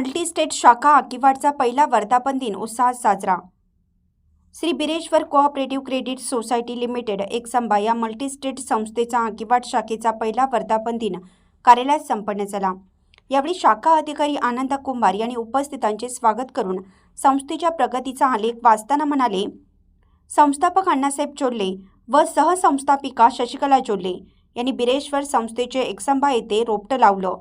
State शाखा आकीवाडचा पहिला वर्धापन दिन उत्साहात साजरा. Shri Bireshwar co-operative credit society limited Eksamba या मल्टीस्टेट संस्थेचा आकिवाड शाखेचा पहिला वर्धापन दिन कार्यालयात संपन्न झाला. यावेळी शाखा अधिकारी आनंद कुंभार यांनी उपस्थितांचे स्वागत करून संस्थेच्या प्रगतीचा आलेख वाचताना म्हणाले संस्थापक अण्णासाहेब चोल्ले व सहसंस्थापिका शशिकला चोल्ले यांनी बिरेश्वर संस्थेचे एकसंभा येथे रोपटं लावलं.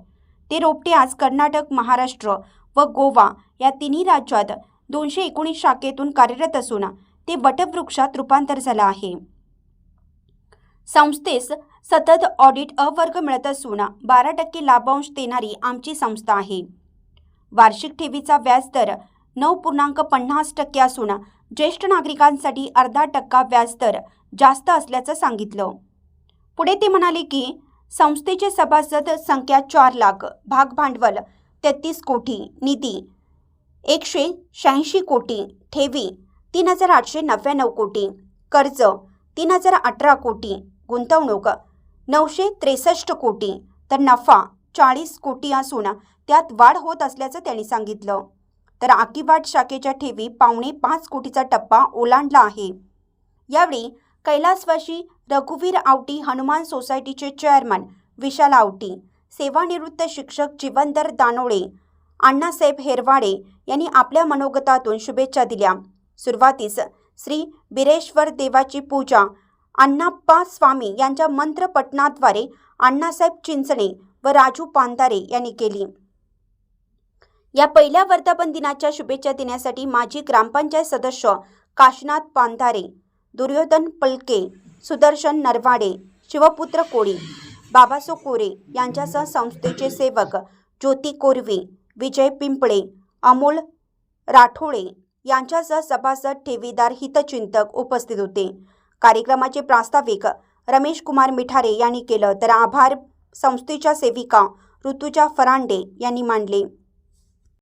ते रोपटे आज कर्नाटक महाराष्ट्र व गोवा या तिन्ही राज्यात दोनशे एकोणीस शाखेतून कार्यरत असून ते वटवृक्षात रूपांतर झालं आहे. संस्थेस सतत ऑडिट अवर्ग मिळत असून बारा टक्के लाभांश देणारी आमची संस्था आहे. वार्षिक ठेवीचा व्याजदर नऊ पूर्णांक पन्नास टक्के असून ज्येष्ठ नागरिकांसाठी अर्धा टक्का व्याजदर जास्त असल्याचं सांगितलं. पुढे ते म्हणाले की संस्थेचे सभासद संख्या चार लाख भाग भांडवल तेहतीस कोटी निधी एकशे शहाऐंशी कोटी ठेवी तीन हजार आठशे नव्याण्णव कोटी कर्ज तीन हजार अठरा कोटी गुंतवणूक नऊशे त्रेसष्ट कोटी तर नफा चाळीस कोटी असून त्यात वाढ होत असल्याचं त्यांनी सांगितलं. तर आकिवाड शाखेच्या ठेवी पावणे पाच कोटीचा टप्पा ओलांडला आहे. यावेळी कैलासवाशी रघुवीर आवटी हनुमान सोसायटीचे चेअरमन विशाल आवटी सेवानिवृत्त शिक्षक जीवनदर दानोळे अण्णासाहेब हेरवाडे यांनी आपल्या मनोगतातून शुभेच्छा दिल्या. सुरुवातीस श्री बिरेश्वर देवाची पूजा अण्णाप्पा स्वामी यांच्या मंत्रपठणाद्वारे अण्णासाहेब चिंचणे व राजू पांधारे यांनी केली. या पहिल्या वर्धापन दिनाच्या शुभेच्छा देण्यासाठी माजी ग्रामपंचायत सदस्य काशनाथ पांधारे दुर्योधन पलके सुदर्शन नरवाडे शिवपुत्र कोळी बाबासो कोरे यांच्यासह संस्थेचे सेवक ज्योती कोरवे विजय पिंपळे अमोल राठोळे यांच्यासह सभासद ठेवीदार हितचिंतक उपस्थित होते. कार्यक्रमाचे प्रास्ताविक रमेश कुमार मिठारे यांनी केलं तर आभार संस्थेच्या सेविका ऋतुजा फरांडे यांनी मांडले.